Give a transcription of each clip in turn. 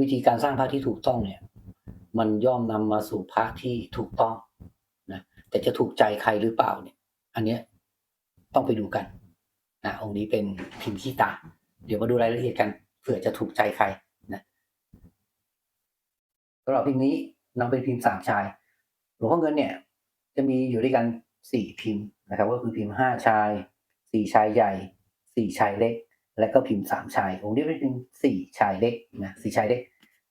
วิธีการสร้างพระที่ถูกต้องเนี่ย มันย่อมนำมาสู่พระที่ถูกต้องนะแต่จะถูกใจใครหรือเปล่าเนี่ย อันเนี้ยต้องไปดูกันนะองค์นี้เป็นพิมพ์ขี้ตา เดี๋ยวมาดูรายละเอียดกันเผื่อจะถูกใจใครนะสำหรับพิมพ์นี้นำเป็นพิมพ์สามชายหลวงพ่อเงินเนี่ย จะมีอยู่ด้วยกันสี่พิมพ์นะครับ ก็คือพิมพ์ห้าชายสี่ชายใหญ่สี่ชายเล็ก และก็พิมพ์สามชาย องค์นี้เป็นสี่ชายเล็กนะสี่ชายเล็ก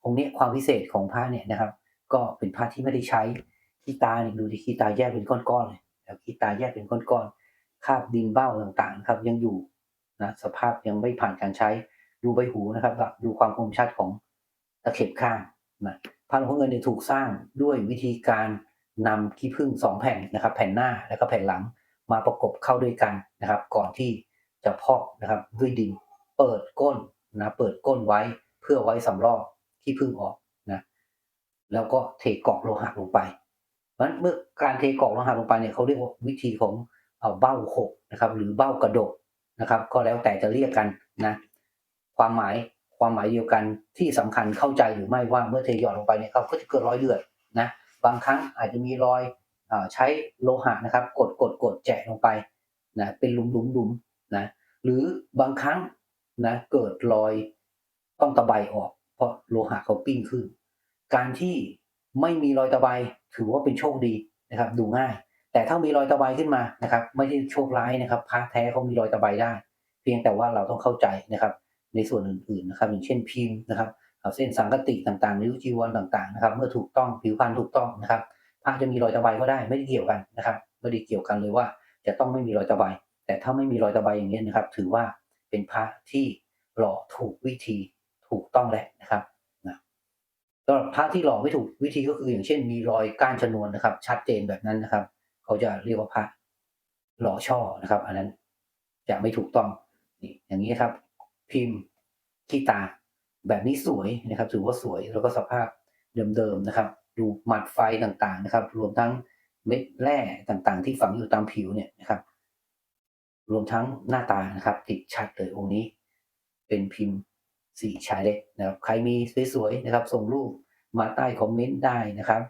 องค์นี้ความพิเศษของพระเนี่ยนะครับ ก็เป็นพระที่ไม่ได้ใช้ขี้ตาเนี่ยดูที่ขี้ตาแยกเป็นก้อนๆเลยแล้วขี้ตาแยกเป็นก้อนๆคราบดินเบ้าต่างๆครับยังอยู่นะสภาพยังไม่ผ่านการใช้ดูใบหูนะครับดูความคมชัดของตะเข็บข้างนะพระหลวงพ่อเงินเนี่ยถูกสร้างด้วยวิธีการนำขี้ผึ้งสองแผ่นนะครับ แผ่นหน้าและก็แผ่นหลังมาประกบเข้าด้วยกันนะครับ ก่อนที่ จะพอกนะครับด้วยดินเปิดก้นนะเปิดก้นไว้เพื่อไว้สำรอกขี้ผึ้งออกนะแล้วก็เทกรอกโลหะลงไปเพราะนั้นเมื่อการเทกรอกโลหะลงไปเนี่ยเขาเรียกว่าวิธีของเอาเบ้าหกนะครับ หรือเบ้ากระดกนะครับ ก็แล้วแต่จะเรียกกันนะ ความหมายความหมายเดียวกันที่สำคัญเข้าใจหรือไม่ว่าเมื่อเทหยอดลงไปเนี่ยเขาก็จะเกิดรอยเลือดนะบางครั้งอาจจะมีรอยอใช้โลหะนะครับ กดกดกดแจะลงไปนะเป็นหลุมหลุมหลุม นะหรือบางครั้งนะเกิดรอยต้องตะไบออก เพราะโลหะเขาปิ้งขึ้น การที่ไม่มีรอยตะไบถือว่าเป็นโชคดีนะครับ ดูง่าย แต่ถ้ามีรอยตะไบขึ้นมานะครับ ไม่ใช่โชคร้ายนะครับพระแท้เขามีรอยตะไบได้ เพียงแต่ว่าเราต้องเข้าใจนะครับ ในส่วนอื่นๆนะครับ อย่างเช่นพิมพ์นะครับเส้นสังกติต่างๆนิ้วจีวรต่างๆนะครับ เมื่อถูกต้องผิวพรรณถูกต้องนะครับพระจะมีรอยตะไบก็ได้ไม่ได้เกี่ยวกันนะครับไม่ได้เกี่ยวกันเลยว่าจะต้องไม่มีรอยตะไบ แต่ถ้าไม่มีรอยตะไบอย่างนี้นะครับ ถือว่าเป็นพระที่หล่อถูกวิธีถูกต้องแล้วนะครับนะสำหรับพระที่หล่อไม่ถูกวิธีก็คืออย่างเช่น มีรอยก้านชนวนนะครับ ชัดเจนแบบนั้นนะครับ เขาจะเรียกว่าพระหล่อช่อนะครับ อันนั้นจะไม่ถูกต้องนี่อย่างนี้ครับ พิมพ์ขี้ตาแบบนี้สวยนะครับ ถือว่าสวยแล้วก็สภาพเดิมๆนะครับ ดูหมัดไฟต่างๆนะครับ รวมทั้งเม็ดแร่ต่างๆ ที่ฝังอยู่ตามผิวเนี่ยนะครับ รวมทั้งหน้าตานะครับติดชัดเลยองค์นี้ เป็นพิมพ์สีชายเล็กนะครับ ใครมีสวยๆนะครับ ส่งรูปมาใต้คอมเมนต์ได้นะครับ